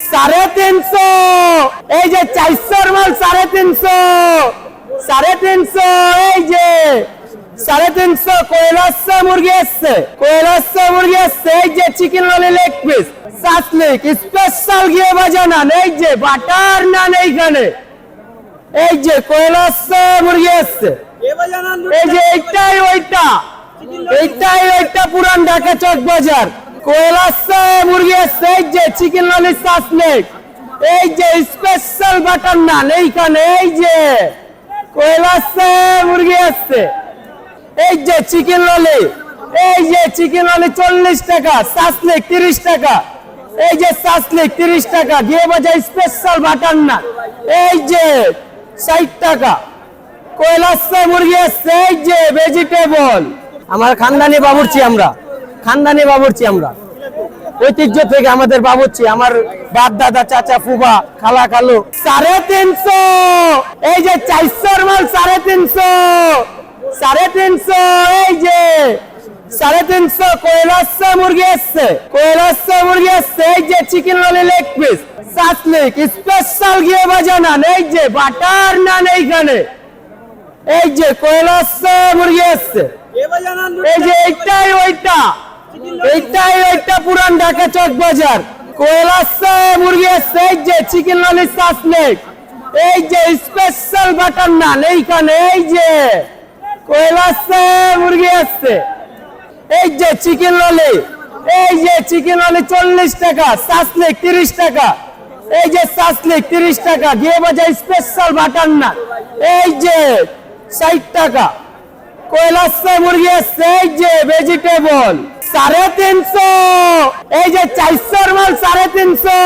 সাড়ে তিনশো। এই যে চারশোর মাল সাড়ে তিনশো। সাড়ে তিনশো এই যে। সাড়ে তিনশো কৈলাসা মুরগি এসছে। কৈলাসা মুরগি এসছে এই যে চিকেন ললি লেগ পিস সাতলিক স্পেশাল গিয়ে বাজানা এই যে বাটার নান এইখানে এই যে কৈলাসা মুরগি এসছে। এই যে এইটাই ওইটা। এইটাই ওইটা পুরান ঢাকা চক বাজার কৈলাসা মুরগি এসছে এই যে চিকেন ললি সাসলেক এই যে স্পেশাল বাটার নান, এইখানে, এই যে। কৈলাসা মুরগি এসছে এই যে চিকেন ললি এই যে চিকেন ললি চল্লিশ টাকা সাসলেক তিরিশ টাকা। এই যে সাসলেক তিরিশ টাকা, দিয়ে বাজার স্পেশাল বাটার নান। এই যে ষাট টাকা। কৈলাসা মুরগি আসছে, এই যে ভেজিটেবল আমার খানদানি বাবুর্চি আমরা। খানদানি বাবুর্চি আমরা। ঐতিহ্য থেকে আমাদের বাবুর্চি আমার বাপ দাদা চাচা ফুবা খালা খালু সাড়ে তিনশো! এই যে চারশোর মাল সাড়ে তিনশো! সাড়ে তিনশো এই যে! সাড়ে তিনশো কৈলাসা মুরগি আসছে কৈলাসা মুরগি আসছে এই যে চিকেন ললি লেগ পিস। সাসলিক স্পেশাল গিয়ে বাজানা এই যে বাটার নান এইখানে। এই যে কৈলাসা মুরগি আসছে এই যে এইটাই ওইটা। এইটাই ওইটা পুরান ঢাকা চক বাজার। কৈলাসা মুরগি আসছে, এই যে চিকেন ললি সাসলেক এই যে স্পেশাল বাটার নান এইখানে, এই যে কৈলাসা মুরগি আসছে। এই যে চিকেন ললি, এই যে চিকেন ললি চল্লিশ টাকা সাসলেক তিরিশ টাকা। এই যে সাসলেক তিরিশ টাকা, দিয়ে বাজার স্পেশাল বাটার নান এই যে ষাট টাকা। কৈলাসা মুরগি আসছে, এই যে ভেজিটেবল সাড়ে তিনশো। এই যে চারশোর মাল সাড়ে তিনশো।